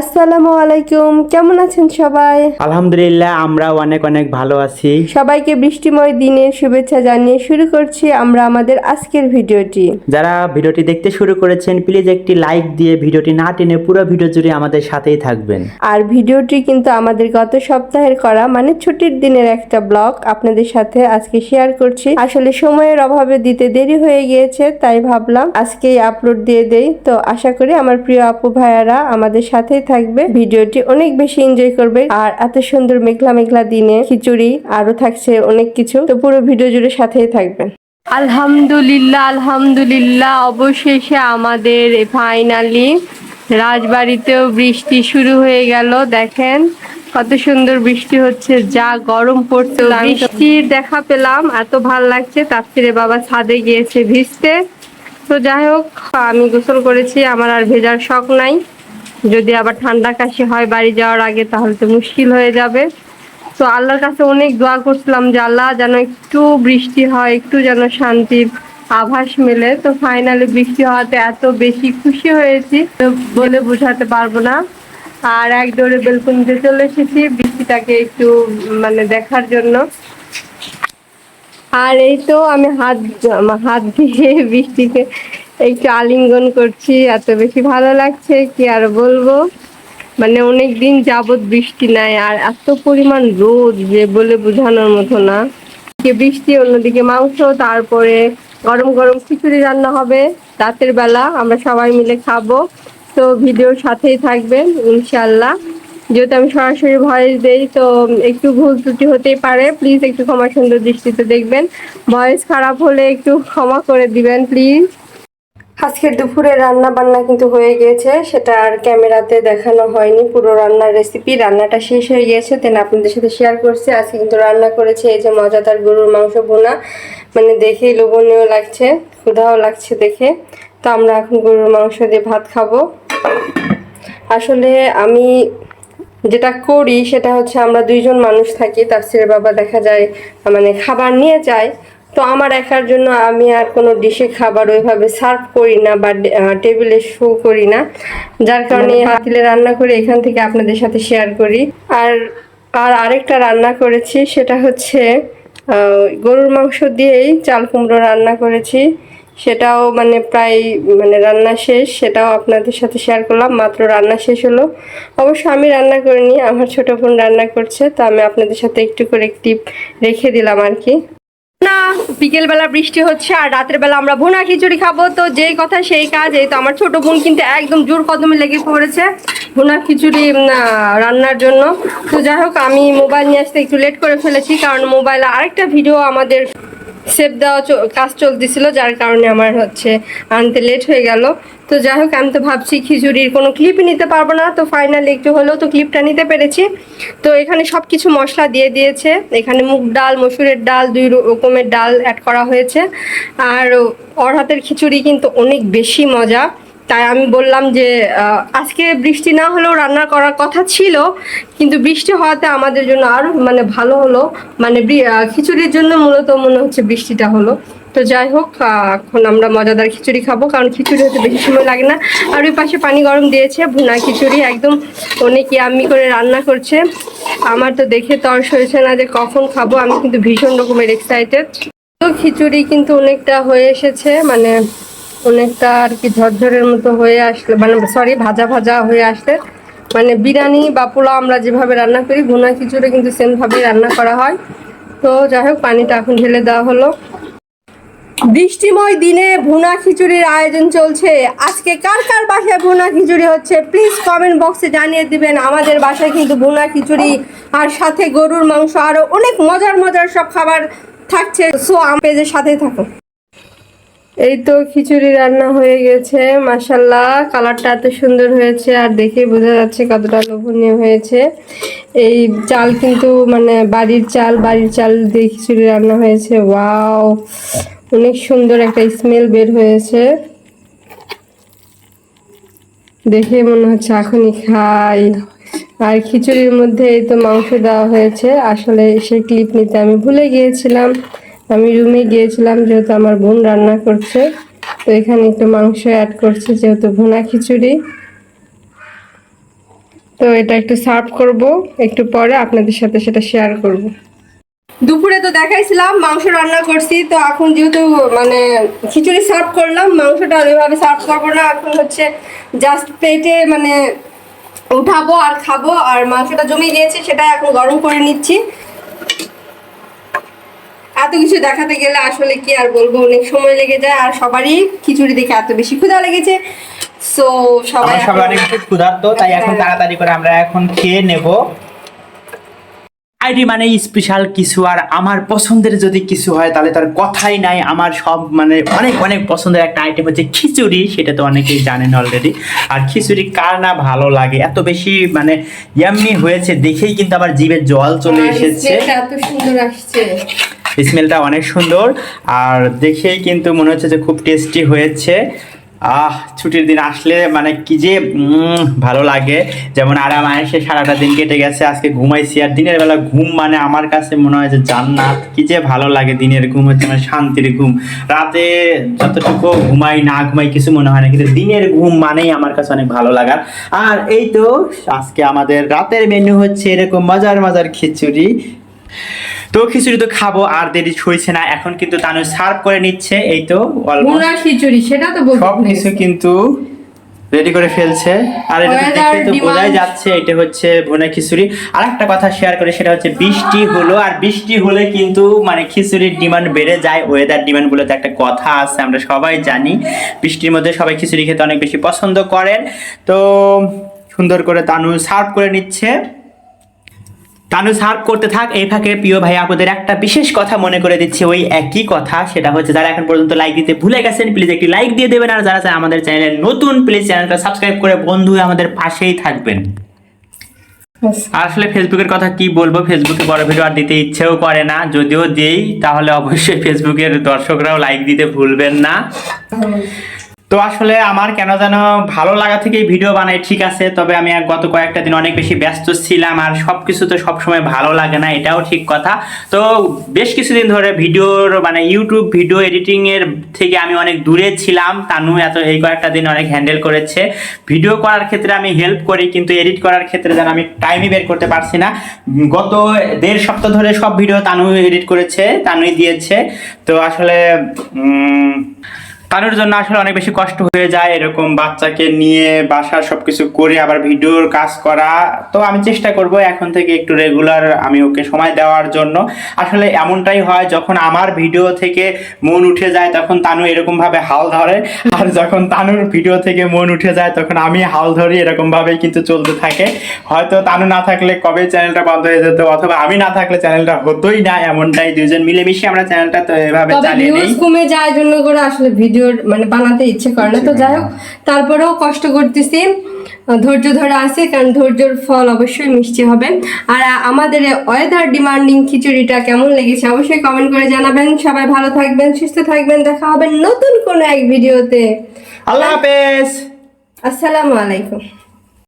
আসসালামু আলাইকুম। কেমন আছেন সবাই? আলহামদুলিল্লাহ আমরা অনেক অনেক ভালো আছি। সবাইকে বৃষ্টিময় দিনের শুভেচ্ছা জানিয়ে শুরু করছি আমরা আমাদের আজকের ভিডিওটি। যারা ভিডিওটি দেখতে শুরু করেছেন প্লিজ একটি লাইক দিয়ে ভিডিওটি না টেনে পুরো ভিডিও জুড়ে আমাদের সাথেই থাকবেন। আর ভিডিওটি কিন্তু আমাদের গত সপ্তাহের করা মানে ছুটির দিনের একটা ব্লগ আপনাদের সাথে আজকে শেয়ার করছি। আসলে সময়ের অভাবে দিতে দেরি হয়ে গিয়েছে তাই ভাবলাম আজকেই আপলোড দিয়ে দেই। তো আশা করি আমার প্রিয় আপু ভাইয়ারা আমাদের সাথেই থাকবে। ভিডিওটি অনেক বেশি এনজয় করবে। আর এত সুন্দর মেঘলা মেঘলা দিনে খিচুড়ি আরও থাকছে অনেক কিছু। তো পুরো ভিডিও জুড়ে সাথেই থাকবেন। আলহামদুলিল্লাহ আলহামদুলিল্লাহ। অবশেষে আমাদের ফাইনালি রাজবাড়িতেও বৃষ্টি শুরু হয়ে গেল। দেখেন কত সুন্দর বৃষ্টি হচ্ছে যা গরম পড়ছে। বৃষ্টির দেখা পেলাম এত ভালো লাগছে। তার তাপসিরে বাবা ছাদে গিয়েছে ভিজতে। তো যাই হোক আমি গোসল করেছি আমার আর ভেজার শখ নাই। যদি আবার ঠান্ডা কাশি হয় বাড়ি যাওয়ার আগে, তাহলে তো মুশকিল হয়ে যাবে। তো আল্লাহর কাছে অনেক দোয়া করছিলাম যে আল্লাহ যেন একটু বৃষ্টি হয়, একটু যেন শান্তির আভাস মেলে। তো ফাইনালি বৃষ্টি হওয়াতে এত বেশি খুশি হয়েছি বলে বোঝাতে পারব না। আর এক দৌড়ে বেলকুনিতে চলে এসেছি বৃষ্টিটাকে একটু মানে দেখার জন্য। আর এই তো আমি হাত হাত দিয়ে বৃষ্টিকে একটু আলিঙ্গন করছি, এত বেশি ভালো লাগছে, কি আর বলব? মানে অনেক দিন যাবত বৃষ্টি নাই, আর এত পরিমাণ রোদ যে বলে বোঝানোর মতো না। বৃষ্টি, অন্যদিকে মাংস, তারপরে গরম গরম খিচুড়ি রান্না হবে, রাতের বেলা আমরা সবাই মিলে খাব। তো ভিডিওর সাথেই থাকবেন ইনশাল্লাহ যেহেতু আমি সরাসরি ভয়েস দেই, তো একটু ভুল ত্রুটি হতেই পারে, প্লিজ একটু ক্ষমা সুন্দর দৃষ্টিতে দেখবেন। ভয়েস খারাপ হলে একটু ক্ষমা করে দিবেন, প্লিজ। আজকের দুপুরে রান্না বান্না কিন্তু হয়ে গিয়েছে, সেটা আর ক্যামেরাতে দেখানো হয়নি, পুরো রান্নার রেসিপি রান্নাটা শেষ হয়ে গিয়েছে দেন আপনাদের সাথে শেয়ার করছি, আজকে কিন্তু রান্না করেছে এই যে মজাদার গরুর মাংস বোনা মানে দেখেই লোভনীয় লাগছে, ক্ষুধাও লাগছে দেখে, তো আমরা এখন গরুর মাংস দিয়ে ভাত খাব। আসলে আমি যেটা করি, সেটা হচ্ছে আমরা দুইজন মানুষ থাকি, তাফসিরের বাবা দেখা যায় মানে খাবার নিয়ে যায় তো আমার একার জন্য আমি আর কোনো ডিশে খাবার ওইভাবে সার্ভ করি না বা টেবিলে শো করি না। যার কারণে হাতিলে রান্না করে এখান থেকে আপনাদের সাথে শেয়ার করি। আর আর আরেকটা রান্না করেছি, সেটা হচ্ছে গরুর মাংস দিয়েই চাল কুমড়ো রান্না করেছি। সেটাও মানে প্রায় মানে রান্না শেষ, সেটাও আপনাদের সাথে শেয়ার করলাম, মাত্র রান্না শেষ হলো। অবশ্য আমি রান্না করিনি, আমার ছোট বোন রান্না করছে, তো আমি আপনাদের সাথে একটু করে টিপ রেখে দিলাম আর কি। না, বিকেলবেলা বৃষ্টি হচ্ছে আর রাতের বেলা আমরা ভুনা খিচুড়ি খাব, তো যেই কথা সেই কাজ, এই তো আমার ছোট বোন কিন্তু একদম জোর কদমে লেগে পড়েছে ভুনা খিচুড়ি রান্নার জন্য। তো যাই হোক, আমি মোবাইল নিয়ে আসতে একটু লেট করে ফেলেছি, কারণ মোবাইলে আরেকটা ভিডিও আমাদের সেভ দেওয়া কাজ চলতেছিল, যার কারণে আমার হচ্ছে আনতে লেট হয়ে গেল। তো যাই হোক, আমি তো ভাবছি খিচুড়ির কোনো ক্লিপই নিতে পারব না। তো ফাইনালি একটু হলেও তো ক্লিপটা নিতে পেরেছি। তো এখানে সব কিছু মশলা দিয়ে দিয়েছে। এখানে মুগ ডাল, মসুরের ডাল, দুই রকমের ডাল অ্যাড করা হয়েছে। আর ওর হাতের খিচুড়ি কিন্তু অনেক বেশি মজা। তাই আমি বললাম যে আজকে বৃষ্টি না হলেও রান্না করার কথা ছিল, কিন্তু বৃষ্টি হওয়াতে আমাদের জন্য আরও মানে ভালো হলো। মানে খিচুড়ির জন্য মূলত মনে হচ্ছে বৃষ্টিটা হলো। তো যাই হোক এখন আমরা মজাদার খিচুড়ি খাব, কারণ খিচুড়ি হতে বেশি সময় লাগে না। আর ওই পাশে পানি গরম দিয়েছে, ভুনা খিচুড়ি একদম অনেক ইয়াম্মি করে রান্না করছে। আমার তো দেখে তর্স হয়েছে না যে কখন খাব, আমি কিন্তু ভীষণ রকমের এক্সাইটেড তো খিচুড়ি কিন্তু অনেকটা হয়ে এসেছে মানে অনেকটা আর কি ঝরঝরের মতো হয়ে আসলে মানে সরি ভাজা ভাজা হয়ে আসলে। মানে বিরিয়ানি বা পোলাও আমরা যেভাবে রান্না করি, ভুনা খিচুড়ি কিন্তু সেমভাবেই রান্না করা হয়। তো যাই হোক, পানিটা এখন ঢেলে দেওয়া হলো। বৃষ্টিময় দিনে ভুনা খিচুড়ির আয়োজন চলছে। আজকে কার কার বাসায় ভুনা খিচুড়ি হচ্ছে প্লিজ কমেন্ট বক্সে জানিয়ে দিবেন। আমাদের বাসায় কিন্তু ভুনা খিচুড়ি আর সাথে গরুর মাংস, আরও অনেক মজার মজার সব খাবার থাকছে। সো আম পেজের সাথেই থাকো এই তো খিচুড়ি রান্না হয়ে গেছে মাসাল্লাহ কালারটা এত সুন্দর হয়েছে আর দেখে বোঝা যাচ্ছে কতটা লোভনীয় হয়েছে। এই চাল কিন্তু মানে বাড়ির চাল বাড়ির চাল দিয়ে খিচুড়ি রান্না হয়েছে। ওয়াও! অনেক সুন্দর একটা স্মেল বের হয়েছে। দেখে মনে হচ্ছে এখনই খাই। আর খিচুড়ির মধ্যে এই তো মাংস দেওয়া হয়েছে। আসলে সেই ক্লিপ নিতে আমি ভুলে গিয়েছিলাম। আমি রুমে গিয়েছিলাম যেহেতু আমার বোন রান্না করছে, তো এখানে একটু মাংস অ্যাড করছে যেহেতু ভুনা খিচুড়ি। তো এটা একটু সার্ভ করব, একটু পরে আপনাদের সাথে সেটা শেয়ার করব। দুপুরে তো দেখাইছিলাম, মাংস রান্না করছি, তো এখন যেহেতু মানে খিচুড়ি সার্ভ করলাম, মাংসটা ওইভাবে সার্ভ করব না, এখন হচ্ছে জাস্ট প্লেটে মানে উঠাবো আর খাব, আর মাংসটা জমে গিয়েছে সেটা এখন গরম করে নিচ্ছি। এত কিছু দেখাতে গেলে আসলে কি আর বলব? অনেক সময় লেগে যায় আর সবারই খিচুড়ি দেখে এত বেশি ক্ষুধা লেগেছে। সো সবাই সবাই অনেক ক্ষুধার্ত তাই এখন হ্যাঁ। তাড়াতাড়ি করে আমরা এখন খেয়ে নেব। আইডি মানে স্পেশাল কিছু আর আমার পছন্দের যদি কিছু হয় তাহলে তার কথাই নাই। আমার সব মানে অনেক অনেক পছন্দের একটা আইটেম হচ্ছে খিচুড়ি সেটা তো অনেকেই জানেন অলরেডি আর খিচুড়ি কার না ভালো লাগে? এত বেশি মানে ইয়াম্মি হয়েছে দেখেই কিন্তু আমার জিভে জল চলে এসেছে। এত সুন্দর আসছে। স্মেলটা অনেক সুন্দর। আর দেখেই কিন্তু মনে হচ্ছে যে খুব টেস্টি হয়েছে। আহ, ছুটির দিন আসলে মানে কি যে ভালো লাগে। যেমন আরাম আয়েসে সারাটা দিন কেটে গেছে, আজকে ঘুমাইছি। আর দিনের বেলা ঘুম মানে আমার কাছে মনে হয় যে জান্নাত। কি যে ভালো লাগে দিনের ঘুম, হচ্ছে মানে শান্তির ঘুম। রাতে যতটুকু ঘুমাই, না ঘুমাই কিছু মনে হয় না, কিন্তু দিনের ঘুম মানেই আমার কাছে অনেক ভালো লাগার আর এই তো আজকে আমাদের রাতের মেনু হচ্ছে এরকম মজার মজার খিচুড়ি। তো খিচুড়ি তো খাব আর দেরি হয়েছে না এখন কিন্তু তানু সার্ভ করে নিচ্ছে এই তো অলমোস্ট খিচুড়ি সেটা তো বলতে সব কিছু কিন্তু রেডি করে ফেলছে। আর এটা দেখে তো বোঝাই যাচ্ছে এটা হচ্ছে ভুনা খিচুড়ি। আর একটা কথা শেয়ার করে সেটা হচ্ছে বৃষ্টি হলো আর বৃষ্টি হলে কিন্তু মানে খিচুড়ির ডিমান্ড বেড়ে যায় ওয়েদার ডিমান্ড বলে তো একটা কথা আছে আমরা সবাই জানি। বৃষ্টির মধ্যে সবাই খিচুড়ি খেতে অনেক বেশি পছন্দ করেন। তো সুন্দর করে তানু সার্ভ করে নিচ্ছে। তানু সার্ভ করতে থাক এই ফাঁকে প্রিয় ভাই আপনাদের একটা বিশেষ কথা মনে করে দিচ্ছি ওই একই কথা সেটা হচ্ছে যারা এখন পর্যন্ত লাইক দিতে ভুলে গেছেন প্লিজ একটি লাইক দিয়ে দেবেন আর যারা চায় আমাদের চ্যানেলে নতুন প্লিজ চ্যানেলটা সাবস্ক্রাইব করে বন্ধু আমাদের পাশেই থাকবেন। আসলে ফেসবুকের কথা কি বলব ফেসবুকে বড় ভিডিও আর দিতে ইচ্ছেও করে না যদিও দেই তাহলে অবশ্যই ফেসবুকের দর্শকরাও লাইক দিতে ভুলবেন না। তো আসলে আমার কেন যেন ভালো লাগা থেকেই ভিডিও বানাই, ঠিক আছে, তবে আমি আর গত কয়েকটা দিন অনেক বেশি ব্যস্ত ছিলাম আর সব কিছু তো সবসময় ভালো লাগে না, এটাও ঠিক কথা। তো বেশ কিছুদিন ধরে ভিডিওর মানে ইউটিউব ভিডিও এডিটিং এর থেকে আমি অনেক দূরে ছিলাম, তানু এত, এই কয়েকটা দিন অনেক হ্যান্ডেল করেছে। ভিডিও করার ক্ষেত্রে আমি হেল্প করি, কিন্তু এডিট করার ক্ষেত্রে যেন আমি টাইমই বের করতে পারছি না। গত দেড় সপ্তাহ ধরে সব ভিডিও তানু এডিট করেছে, তানুই দিয়েছে। তো আসলে উম, জন্য আসলে অনেক বেশি কষ্ট হয়ে যায় এরকম বাচ্চাকে নিয়ে বাসার সবকিছু করে আবার ভিডিওর কাজ করা। তো আমি চেষ্টা করব এখন থেকে একটু রেগুলার আমি ওকে সময় দেওয়ার জন্য। আসলে এমনটাই হয় যখন আমার ভিডিও থেকে মন উঠে যায় তখন তানু এরকম ভাবে হাল ধরে। আর যখন তানুর ভিডিও থেকে মন উঠে যায় তখন আমি হাল ধরি এরকম ভাবেই কিন্তু চলতে থাকে। হয়তো তানু না থাকলে কবে চ্যানেলটা বন্ধ হয়ে যেত অথবা আমি না থাকলে চ্যানেলটা হতোই না এমনটাই দুজন মিলেমিশে আমরা চ্যানেলটা তো এভাবে চালিয়ে নেই। কমে যায় জন্য করে আসলে ভিডিওর মানে বানাতে ইচ্ছে করে না। তো যাই হোক তারপরেও কষ্ট করতেছি ধৈর্য ধরে আছে কারণ ধৈর্যর ফল অবশ্যই মিষ্টি হবে। আর আমাদের ওয়েদার ডিমান্ডিং খিচুড়িটা কেমন লেগেছে অবশ্যই কমেন্ট করে জানাবেন। সবাই ভালো থাকবেন সুস্থ থাকবেন দেখা হবে নতুন কোনো এক ভিডিওতে আল্লাহ হাফেজ। আসসালামু আলাইকুম।